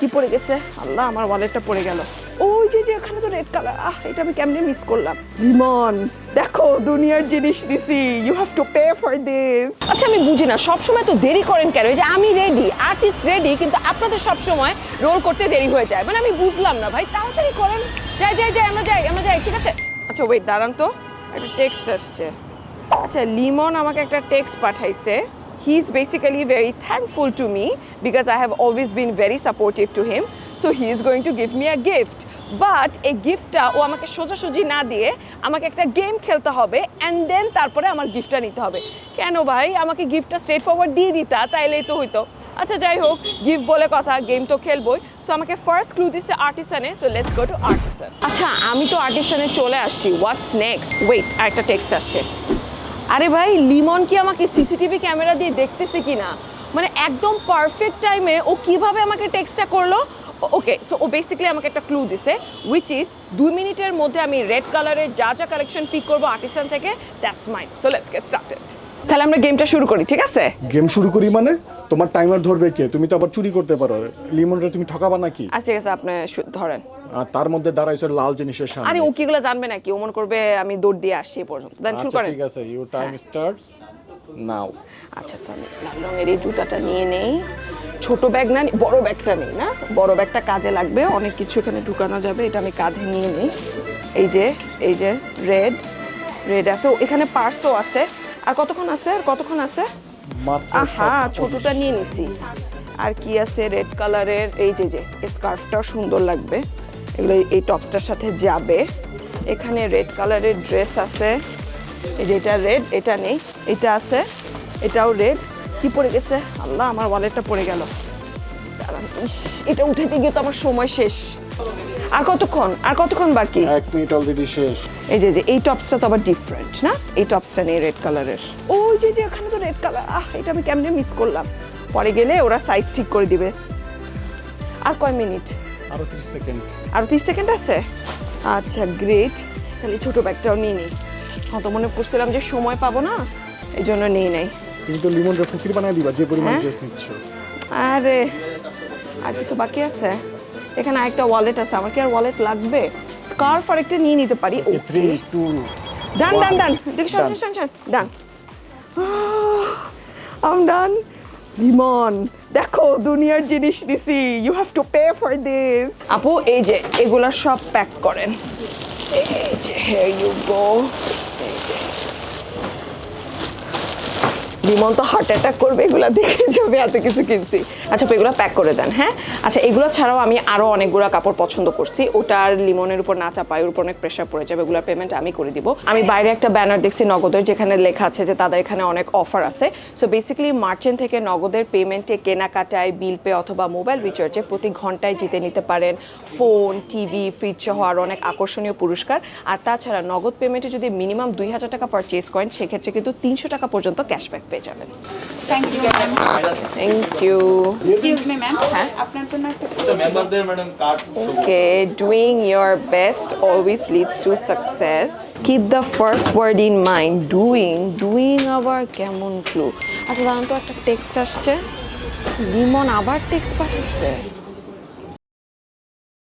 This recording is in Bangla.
কি পড়ে গেছে? আল্লাহ, আমার ওয়ালেটটা পড়ে গেল। ওই যে যে, এখানে তো রেড কালার আহ, এটা আমি কেমনে মিস করলাম? লিমন দেখো, দুনিয়ার জিনিস দিছি you have to pay for this আচ্ছা আমি বুঝি না, সবসময় তো দেরি করেন কেন? যে, আমি রেডি আর্টিস্ট রেডি কিন্তু আপনাদের সবসময় রোল করতে দেরি হয়ে যায়। মানে আমি বুঝলাম না, ভাই, তাড়াতাড়ি করেন। যাই যাই যাই, আমরা যাই আমরা যাই, ঠিক আছে? আচ্ছা ওয়েট দাঁড়ান তো, একটা টেক্সট আসছে। আচ্ছা লিমন আমাকে একটা টেক্সট পাঠাইছে। He is basically very thankful to me because I have been very very to him. So he is going to give me a gift but এই গিফটটা ও আমাকে সোজাসুজি না দিয়ে আমাকে একটা গেম খেলতে হবে অ্যান্ড দেন তারপরে আমার গিফটটা নিতে হবে। কেন ভাই? আমাকে গিফটটা স্ট্রেট ফরওয়ার্ড দিয়ে দিতা তাইলেই তো হইতো। আচ্ছা যাই হোক গিফট বলে কথা গেম তো খেলবই। সো আমাকে ফার্স্ট ক্লু দিচ্ছে আর্টিসানে so let's go to Artisan আচ্ছা আমি তো আর্টিসানে চলে আসছি। হোয়াটস নেক্সট ওয়েট আরেকটা টেক্সট আসছে। আরে ভাই, লিমন কি আমাকে সিসিটিভি ক্যামেরা দিয়ে দেখতেছে কি না মানে একদম পারফেক্ট টাইমে ও কীভাবে আমাকে টেক্সটটা করল? ওকে সো ও বেসিক্যালি আমাকে একটা ক্লু দিছে উইচ ইজ দুই মিনিটের মধ্যে আমি রেড কালারের যা যা কালেকশন পিক করব আর্টিসান থেকে that's mine so let's get started তাহলে আমরা গেমটা শুরু করি ঠিক আছে? গেম শুরু করি মানে? তোমার টাইমার ধরবে কে? তুমি তো আবার চুরি করতে পারো। লিমনরে তুমি ঠকাবা নাকি? আচ্ছা ঠিক আছে আপনি শু- ধরেন। আর তার মধ্যে দাঁড়াইছো লাল জিনিসের সামনে। আরে ও কিগুলো জানবে নাকি? ও মনে করবে আমি দৌড় দিয়ে আসছি এ পর্যন্ত। দেন শুরু আচ্ছা করেন। ঠিক আছে ইউ টাইম স্টার্টস নাও আচ্ছা সরি লাল রঙের এই জুতাটা নিয়ে নেই। ছোট ব্যাগ না নি- বড় ব্যাগটা নেই না? বড় ব্যাগটা কাজে লাগবে অনেক কিছু এখানে ঢুকানো যাবে এটা আমি কাঁধে নিয়ে নিই। এই যে এই যে রেড রেড আছে। ও, এখানে পার্সও আছে। আর কতক্ষণ আছে? আর কতক্ষণ আছে? আহা সব- ছোটটা নিয়ে নিছি। আর কি আছে রেড কালারের? এই যে যে স্কার্ফটাও সুন্দর লাগবে। এগুলো এই- টপসটার সাথে যাবে। এখানে রেড কালারের ড্রেস আছে। এই যে এটা রেড এটা নেই। এটা আছে এটাও রেড। কি পড়ে গেছে? আল্লাহ আমার ওয়ালেটটা পড়ে গেল। এটা উঠাতে গিয়ে তো আমার সময় শেষ। আর কতক্ষণ? আর কতক্ষণ বাকি? এক মিনিট অলরেডি শেষ। এই যে যে এই টপসটা তো আবার ডিফারেন্ট না? এই টপসটা নেই রেড কালারের ওই যে যে এখানে তো রেড কালার আহ এটা আমি কেমনে মিস করলাম? পরে গেলে ওরা সাইজ ঠিক করে দিবে। আর কয় মিনিট? আরও 30 সেকেন্ড আর তিরিশ সেকেন্ড আছে? আচ্ছা গ্রেট তাহলে ছোট ব্যাগটাও নিয়ে নিই। হ্যাঁ তো মনে করছিলাম যে সময় পাবো না এই জন্য নিয়ে নেই। তুমি তো লিমন ফকির বানাই দিবা যে পরিমাণ হ্যাঁ? ড্রেস নিচ্ছ। আরে আর কিছু বাকি আছে? এখানে একটা ওয়ালেট আছে আমার কি আর ওয়ালেট লাগবে। স্কার্ফ আর একটা নিয়ে নিতে পারি। ওকে 3 2 ডান ডান ডান দেখি শোন. শোন শোন ডান আম ডান লিমন দেখো দুনিয়ার জিনিস দিছি। You have to pay for this আপু এই যে এগুলা সব প্যাক করেন। এই যে হেয়ার ইউ গো লিমন তো হার্ট অ্যাটাক করবে, এগুলা দেখে যাবে এত কিছু কিনছি। আচ্ছা এগুলো প্যাক করে দেন হ্যাঁ? আচ্ছা এগুলো ছাড়াও আমি আরও অনেকগুলো কাপড় পছন্দ করছি। ওটা আর লিমনের উপর না চাপায়, ওর উপর অনেক প্রেশার পড়ে যাবে, এগুলোর পেমেন্ট আমি করে দিব। আমি বাইরে একটা ব্যানার দেখছি নগদের, যেখানে লেখা আছে যে তাদের এখানে অনেক অফার আছে। সো বেসিক্যালি মার্চেন্ট থেকে নগদের পেমেন্টে কেনাকাটায় বিল পে অথবা মোবাইল রিচার্জে প্রতি ঘন্টায় জিতে নিতে পারেন ফোন টিভি ফ্রিজ সহ অনেক আকর্ষণীয় পুরস্কার। আর তাছাড়া নগদ পেমেন্টে যদি মিনিমাম দুই হাজার টাকা পারচেজ করেন, সেক্ষেত্রে কিন্তু তিনশো টাকা পর্যন্ত ক্যাশব্যাক পেয়ে যাবেন। Thank you ma'am thank you excuse me ma'am হ্যাঁ? আপনার জন্য একটা আচ্ছা মেম্বারদের madam card Okay, doing your best always leads to success. Keep the first word in mind Doing, doing আবার কেমন ক্লু আচ্ছা দাঁড়ান তো একটা টেক্সট আসছে। লিমন আবার টেক্সট পাঠাচ্ছে।